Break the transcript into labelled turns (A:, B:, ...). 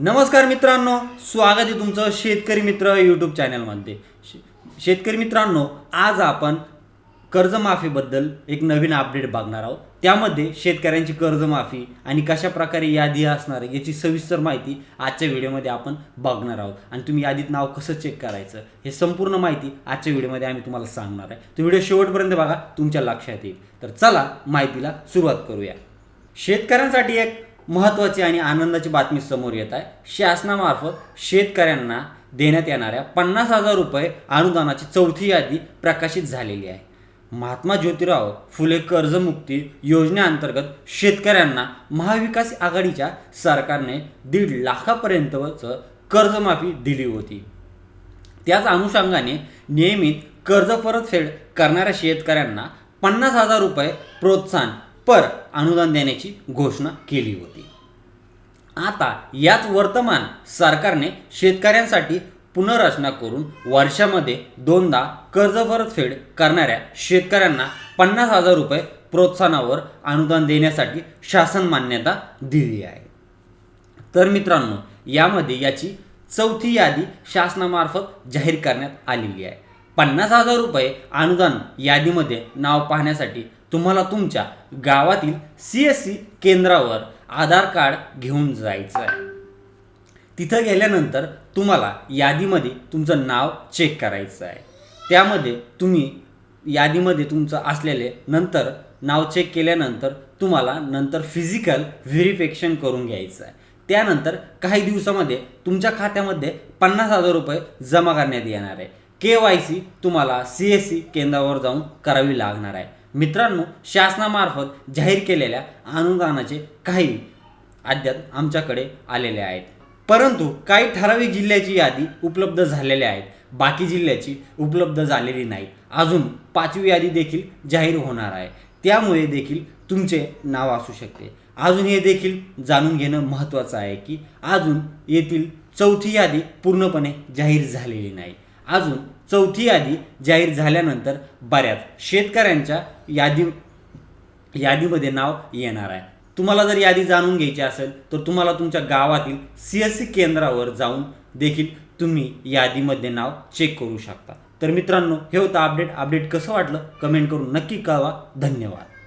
A: नमस्कार मित्रांनो स्वागत आहे तुमचं शेतकरी मित्र यूट्यूब चॅनलमध्ये शे- शेतकरी मित्रांनो आज आपण कर्जमाफीबद्दल एक नवीन अपडेट बघणार आहोत. त्यामध्ये शेतकऱ्यांची कर्जमाफी आणि कशा प्रकारे यादी असणार आहे याची सविस्तर माहिती आजच्या व्हिडिओमध्ये आपण बघणार आहोत. आणि तुम्ही यादीत नाव कसं चेक करायचं हे संपूर्ण माहिती आजच्या व्हिडिओमध्ये आम्ही तुम्हाला सांगणार आहे. तो व्हिडिओ शेवटपर्यंत बघा तुमच्या लक्षात येईल. तर चला माहितीला सुरुवात करूया. शेतकऱ्यांसाठी एक महत्त्वाची आणि आनंदाची बातमी समोर येत आहे. शासनामार्फत शेतकऱ्यांना देण्यात येणाऱ्या पन्नास हजार रुपये अनुदानाची चौथी यादी प्रकाशित झालेली आहे. महात्मा ज्योतिराव फुले कर्जमुक्ती योजनेअंतर्गत शेतकऱ्यांना महाविकास आघाडीच्या सरकारने दीड लाखापर्यंतचं कर्जमाफी दिली होती. त्याच अनुषंगाने नियमित कर्ज परतफेड करणाऱ्या शेतकऱ्यांना पन्नास हजार रुपये प्रोत्साहन पर अनुदान देण्याची घोषणा केली होती. आता याच वर्तमान सरकारने शेतकऱ्यांसाठी पुनर्रचना करून वर्षामध्ये दोनदा कर्ज परतफेड करणाऱ्या शेतकऱ्यांना पन्नास हजार रुपये प्रोत्साहनावर अनुदान देण्यासाठी शासन मान्यता दिली आहे. तर मित्रांनो यामध्ये याची चौथी यादी शासनामार्फत जाहीर करण्यात आलेली आहे. पन्नास हजार रुपये अनुदान यादीमध्ये नाव पाहण्यासाठी तुम्हाला तुमच्या गावातील सी एस सी केंद्रावर आधार कार्ड घेऊन जायचं आहे. तिथं गेल्यानंतर तुम्हाला यादीमध्ये तुमचं नाव चेक करायचं आहे. त्यामध्ये तुम्ही यादीमध्ये तुमचं असलेले नंतर नाव चेक केल्यानंतर तुम्हाला नंतर फिजिकल व्हेरिफिकेशन करून घ्यायचं आहे. त्यानंतर काही दिवसामध्ये तुमच्या खात्यामध्ये पन्नास हजार रुपये जमा करण्यात येणार आहे. के वाय सी तुम्हाला सी एस सी केंद्रावर जाऊन करावी लागणार आहे. मित्रांनो शासनामार्फत जाहीर केलेल्या अनुदानाचे काही अद्याप आमच्याकडे आलेले आहेत. परंतु काही ठराविक जिल्ह्याची यादी उपलब्ध झालेल्या आहेत. बाकी जिल्ह्याची उपलब्ध झालेली नाही. अजून पाचवी यादी देखील जाहीर होणार आहे. त्यामुळे देखील तुमचे नाव असू शकते. अजून हे देखील जाणून घेणं महत्त्वाचं आहे की अजून येथील चौथी यादी पूर्णपणे जाहीर झालेली नाही. अजून चौथी यादी जाहीर झाल्यानंतर बऱ्याच शेतकऱ्यांच्या यादी यादीमध्ये नाव येणार आहे. तुम्हाला जर यादी जाणून घ्यायची असेल तर तुम्हाला तुमच्या गावातील सी एस सी केंद्रावर जाऊन देखील तुम्ही यादीमध्ये नाव चेक करू शकता. तर मित्रांनो हे होतं अपडेट अपडेट कसं वाटलं? कमेंट करून नक्की कळवा. धन्यवाद.